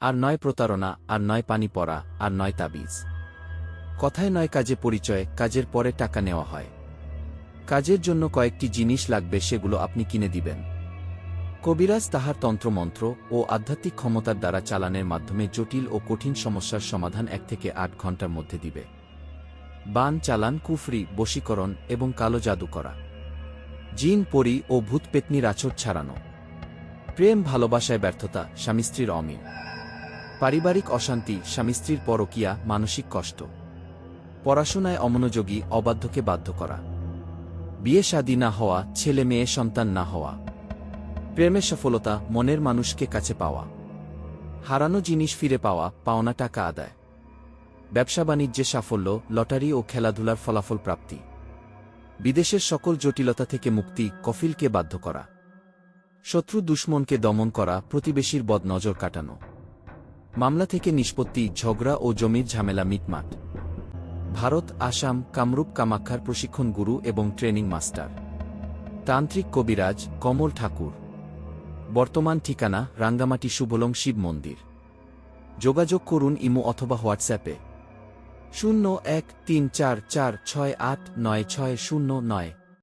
আর নয় প্রতারণা, আর নয় পানি পড়া, আর নয় তাবিজ। কথায় নয় কাজে পরিচয়, কাজের পরে টাকা নেওয়া হয়। কাজের জন্য কয়েকটি জিনিস লাগবে, সেগুলো আপনি কিনে দিবেন। কবিরাজ তাহার তন্ত্রমন্ত্র ও আধ্যাত্মিক ক্ষমতার দ্বারা চালানের মাধ্যমে জটিল ও কঠিন সমস্যার সমাধান এক থেকে আট ঘণ্টার মধ্যে দিবে। বান, চালান, কুফরি, বশীকরণ এবং কালো জাদু করা। জিন, পরি ও ভূতপেতনির আচর ছাড়ানো। প্রেম, ভালোবাসায় ব্যর্থতা স্বামী স্ত্রীর অমিল। পারিবারিক অশান্তি, স্বামী স্ত্রীর পরকিয়া, মানসিক কষ্ট। পড়াশোনায় অমনোযোগী, অবাধ্যকে বাধ্য করা। বিয়ে শাদী না হওয়া, ছেলে মেয়ে, সন্তান না হওয়া। প্রেমের সফলতা, মনের মানুষকে কাছে পাওয়া। হারানো জিনিস ফিরে পাওয়া, পাওনা টাকা আদায়। ব্যবসা বাণিজ্যে সাফল্য, লটারি ও খেলাধুলার ফলাফল প্রাপ্তি। বিদেশের সকল জটিলতা থেকে মুক্তি, কফিলকে বাধ্য করা। শত্রু দুশ্মনকে দমন করা, প্রতিবেশীর বদ নজর কাটানো। মামলা থেকে নিষ্পত্তি, ঝগড়া ও জমির ঝামেলা মিটমাট। ভারত, আসাম, কামরূপ কামাখ্যার প্রশিক্ষণ গুরু এবং ট্রেনিং মাস্টার। তান্ত্রিক কবিরাজ, কমল ঠাকুর। বর্তমান ঠিকানা, রাঙ্গামাটি শুভলং শিব মন্দির। যোগাযোগ করুন ইমো অথবা হোয়াটসঅ্যাপে। শূন্য এক তিন চার চার ছয় আট নয় ছয় শূন্য নয়।